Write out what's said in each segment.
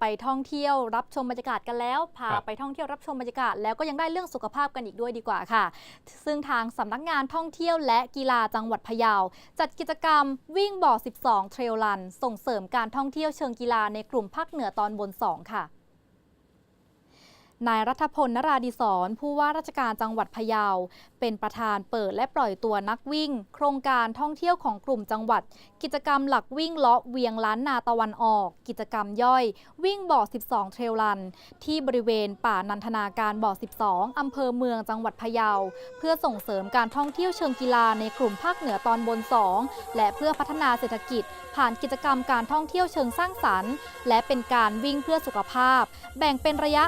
ไปท่องเที่ยวรับชมบรรยากาศกันแล้วพาครับไปท่องเที่ยวรับชมบรรยากาศแล้วก็ยังได้เรื่องสุขภาพกันอีกด้วยดีกว่าค่ะ ซึ่งทางสำนักงานท่องเที่ยวและกีฬาจังหวัดพะเยา จัดกิจกรรมวิ่งบ่อ 12 เทรลรัน ส่งเสริมการท่องเที่ยวเชิงกีฬาในกลุ่มภาคเหนือตอนบน 2 ค่ะ นายรัฐพลนราดิศรผู้ว่าราชการจังหวัดพะเยา เป็นประธานเปิดและปล่อยตัวนักวิ่ง โครงการท่องเที่ยวของกลุ่มจังหวัด กิจกรรมหลักวิ่งเลาะเวียงล้านนาตะวันออก กิจกรรมย่อย วิ่งบ่อ 12 เทรลรัน ที่บริเวณป่านันทนาการบ่อ 12 อำเภอเมืองจังหวัดพะเยา เพื่อส่งเสริมการท่องเที่ยวเชิงกีฬาในกลุ่มภาคเหนือตอนบน 2 และเพื่อพัฒนาเศรษฐกิจ ผ่านกิจกรรมการท่องเที่ยวเชิงสร้างสรรค์ และเป็นการวิ่งเพื่อสุขภาพ แบ่งเป็นระยะ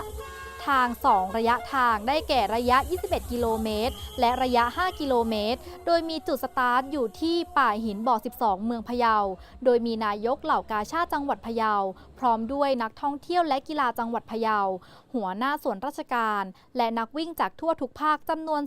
ทาง 2 ระยะทางได้แก่ระยะ 21 กิโลเมตร และระยะ 5 กิโลเมตร โดยมีจุดสตาร์ทอยู่ที่ป่าหินบ่อ 12 เมืองพะเยา โดยมีนายกเหล่ากาชาติจังหวัดพะเยา พร้อมด้วยนักท่องเที่ยวและกีฬาจังหวัดพะเยา หัวหน้าส่วนราชการ และนักวิ่งจากทั่วทุกภาคจำนวน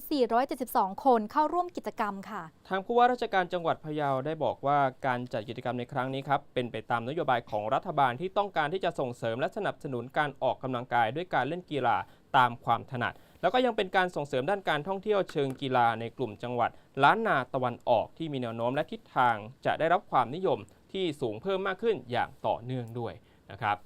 472 คนเข้าร่วมกิจกรรมค่ะ ทางผู้ว่าราชการจังหวัดพะเยาได้บอกว่าการจัดกิจกรรมในครั้งนี้ครับเป็นไปตามนโยบายของรัฐบาลที่ต้องการที่จะส่งเสริมและสนับสนุนการออกกำลังกายด้วยการเล่นกีฬาตามความถนัด แล้วก็ยังเป็นการส่งเสริมด้านการท่องเที่ยวเชิงกีฬาในกลุ่มจังหวัด ล้านนาตะวันออกที่มีแนวโน้มและทิศทางจะได้รับความนิยมที่สูงเพิ่มมากขึ้นอย่างต่อเนื่องด้วย นะครับ